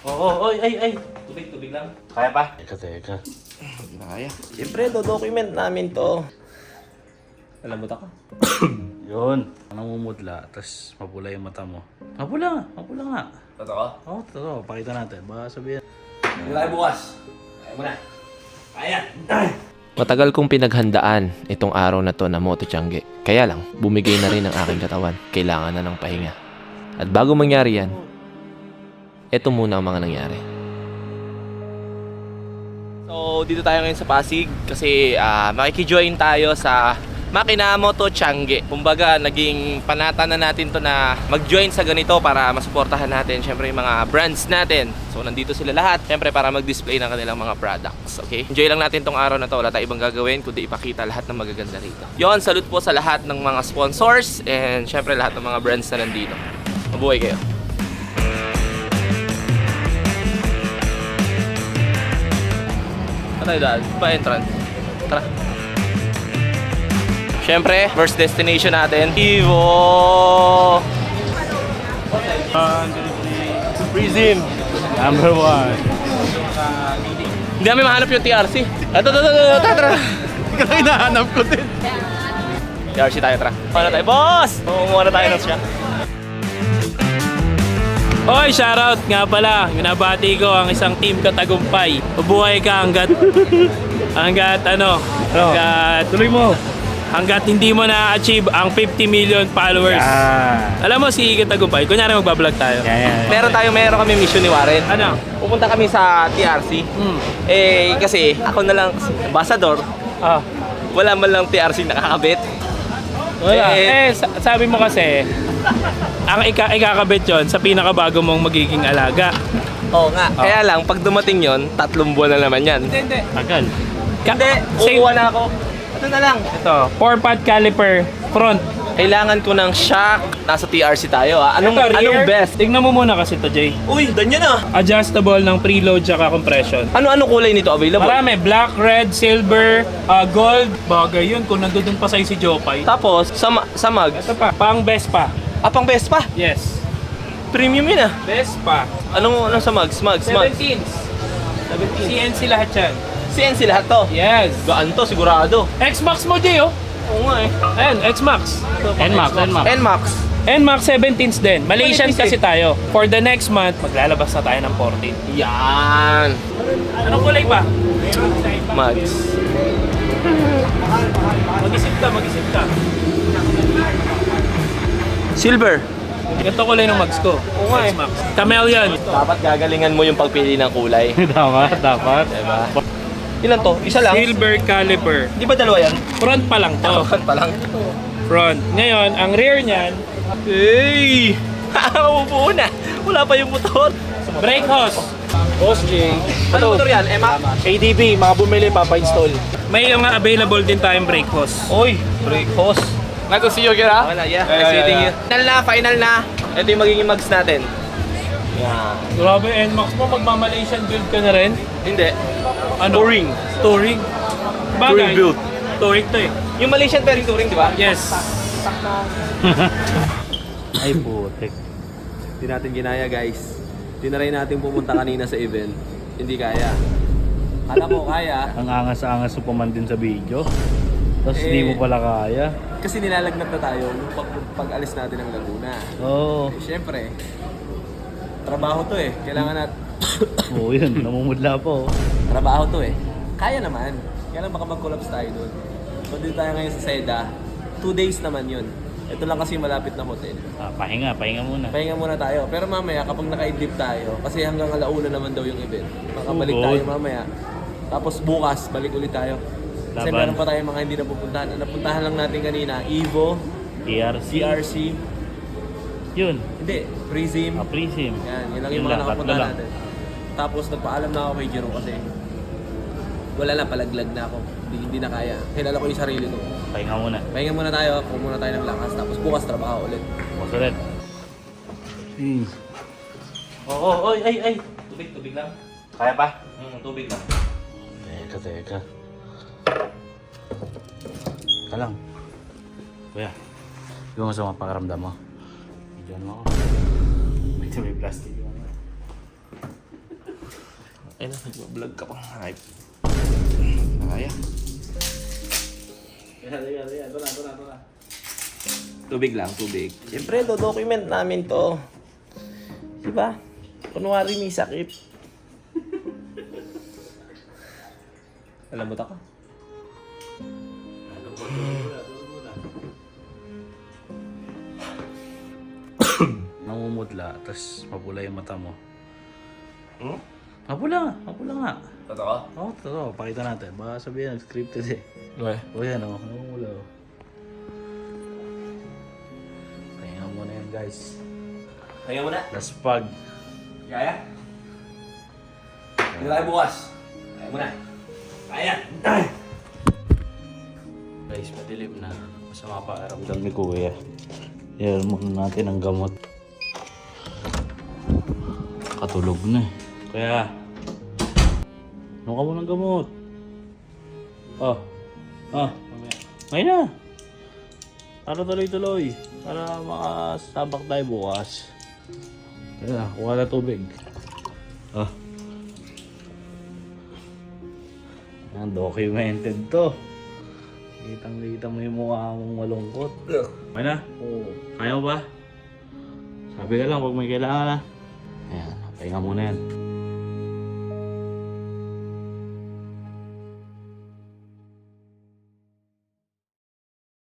Oo, oy, ay, ay. Tubig, tubig lang. Kaya pa? Teka, teka. Hindi na kaya. Siyempre, do-document namin to. Alam mo ka? Yun. Namumudla, tapos mapula yung mata mo. Mapula nga, mapula nga. Totoo? Oo, oh, totoo. Pakita natin. Baka sabihin. Hindi tayo bukas. Kaya mo na. Kaya. Matagal kong pinaghandaan itong araw na to na Moto Tiangge. Kaya lang, bumigay na rin ang aking katawan. Kailangan na ng pahinga. At bago mangyari yan, eto muna ang mga nangyari. So, dito tayo ngayon sa Pasig kasi ah, makikijoin tayo sa Makina Moto Tiangge. Kumbaga, naging panata na natin to na mag-join sa ganito para masuportahan natin syempre yung mga brands natin. So, nandito sila lahat syempre para mag-display ng kanilang mga products. Okay? Enjoy lang natin tong araw na to. Wala tayong ibang gagawin kundi ipakita lahat ng magaganda rito. Yon, salute po sa lahat ng mga sponsors and syempre lahat ng mga brands na nandito. Mabuhay kayo. Tayo daan? Pa entrance. Tara. Siyempre, first destination natin, Evo! Prism! Number one. Hindi namin mahanap yung TRC. Ito, ito, ito, ito, tara. Ikaw hinahanap ko din. TRC tayo, tara. Paano tayo? Boss! Kumuha na tayo ng siya. Hoy, shoutout nga pala. Binabati ko ang isang team katagumpay. Mabuhay ka hanggat hanggat ano, hanggat Tuloy mo. hanggat hindi mo na-achieve ang 50 million followers. Ah. Alam mo si Katagumpay, kunyari magbablog tayo. Yan, yan. Meron tayo, meron kami mission ni Warren. Ano? Pupunta kami sa TRC. Hmm. Eh, kasi ako na lang, kasi ambassador, Ah. wala man lang TRC nakakabit. Wala. Eh, Eh, sa- sabi mo kasi, ang ika ikakabit yon sa pinakabago mong magiging alaga. Oo nga. Kaya lang, pag dumating yon tatlong buwan na naman yan. Hindi, hindi. Tagal. Ka- Hindi, Same- kukuha na ako. Ito na lang. Ito, 4-pad caliper front. Kailangan ko ng shock. Nasa TRC tayo ah. Anong, Ito, rear. anong best? Tignan mo muna kasi to, Jay. Uy, ganyan ah. Adjustable ng preload tsaka compression. Ano-ano kulay nito available? Marami, black, red, silver, ah, gold. Bagay yun, kung nandun pa sa'yo si Jopay. Tapos, sa, ma- sa mugs, Ito pa, pang Vespa. Ah, pang best pa. Yes. Premium yun ah. Vespa. Anong, anong sa mugs? Mugs, mugs. 17s. 17. CNC lahat yan. CNC lahat to. Yes. Gaan to, sigurado. X-Max mo, Jay, oh. Oo nga eh. Ayan, X-Max. Nmax, Nmax. NMAX. NMAX 17s din. Malaysian 17s kasi tayo. For the next month, maglalabas na tayo ng 14. Yan. Anong kulay ba? Mugs. Mag-isip ka, mag-isip ka. Silver. Ito kulay ng mags ko. Oo nga eh. X-Max. Chameleon. Dapat gagalingan mo yung pagpili ng kulay. dapat, dapat. Diba? Ilan to? Isa lang? Silver caliper. Di ba dalawa yan? Front pa lang to. Tawakan pa lang. Front. Ngayon, ang rear niyan, Hey! Mabubuo na. Wala pa yung motor. brake hose. Boss J. Ano motor yan? Emma? ADB, mga bumili, papa-install. May mga available din tayong brake hose. Oy, brake hose. Nice to see you again, ha? Wala, yeah. Yeah, Nice yeah, meeting yeah. you. Final na, final na. Ito yung magiging mugs natin. Yan. Grabe, NMAX mo, magma-Malaysian build ka na rin. Hindi. Ano? Touring. Touring. Touring build. Touring to eh. Yung Malaysian pairing touring, di ba? Yes. Ay, putik. Hindi natin ginaya guys. Tinry natin pumunta kanina sa event. Hindi kaya. Kala ko kaya. Ang angas-angas mo pa man din sa video. Tapos Eh. di mo pala kaya. Kasi nilalagnat na tayo nung pag, pag-alis natin ng Laguna. Oo. Eh, Siyempre, trabaho to eh. Kailangan nat Oo, yun. Namumudla po. trabaho to eh. Kaya naman. Kaya lang baka mag-collapse tayo doon. So dito tayo ngayon sa Seda. Two days naman yun. Ito lang kasi malapit na hotel. Ah, pahinga, pahinga muna. Pahinga muna tayo. Pero mamaya kapag nakaidlip tayo, kasi hanggang alauna naman daw yung event. Makabalik Oh, tayo mamaya. Tapos bukas, balik ulit tayo. Kasi Laban. meron pa tayong mga hindi napupuntahan. Ang napuntahan lang natin kanina, Evo, TRC. CRC, Yun. hindi, Prism. Ah, Prism. Yan, yun lang Yun yung mga lang, lang. natin. Tapos nagpaalam na ako kay Jero kasi wala na, palaglag na ako. Hindi, hindi na kaya. Kilala ko yung sarili ko. Pahinga muna. Pahinga muna tayo, kuha muna tayo ng lakas. Tapos bukas trabaho ulit. Boss ulit. Hmm. Oo, oy, ay, ay. Tubig, tubig lang. Kaya pa? Hmm, tubig lang. Teka, teka. Teka lang. Kuya, yung sa mga pakaramdam mo. Diyan mo ako. Medyo may plastic. Ay na, nag-vlog ka pang hype. Kaya. Tubig lang, tubig. Siyempre, do-document namin to. Diba? Kunwari may sakit. Alam mo ako? Namumutla, tapos mapula yung mata mo. Hmm? Mapula mapula nga. Totoo? Oo, oh, totoo. Pakita natin. Baka sabihin, scripted eh. Okay. O yan o, namumula o. Pahinga muna yan guys. Kaya mo na. Last pag. Kaya? Tayo bukas. Kaya mo na. Kaya! Na. Masama pa aramdam ni Kuya. Yan muna natin ang gamot. Katulog na eh. Kaya, ano ka mo ng gamot? Oh, oh, ngayon na. Para tuloy-tuloy. Para makasabak tayo bukas. Kaya, kuha na tubig. Ah. Documented to. Kitang-kita mo yung mukha mong malungkot. Okay na? Oo. Kaya mo ba? Sabi ka lang pag may kailangan na. Ayan, pahinga muna yan.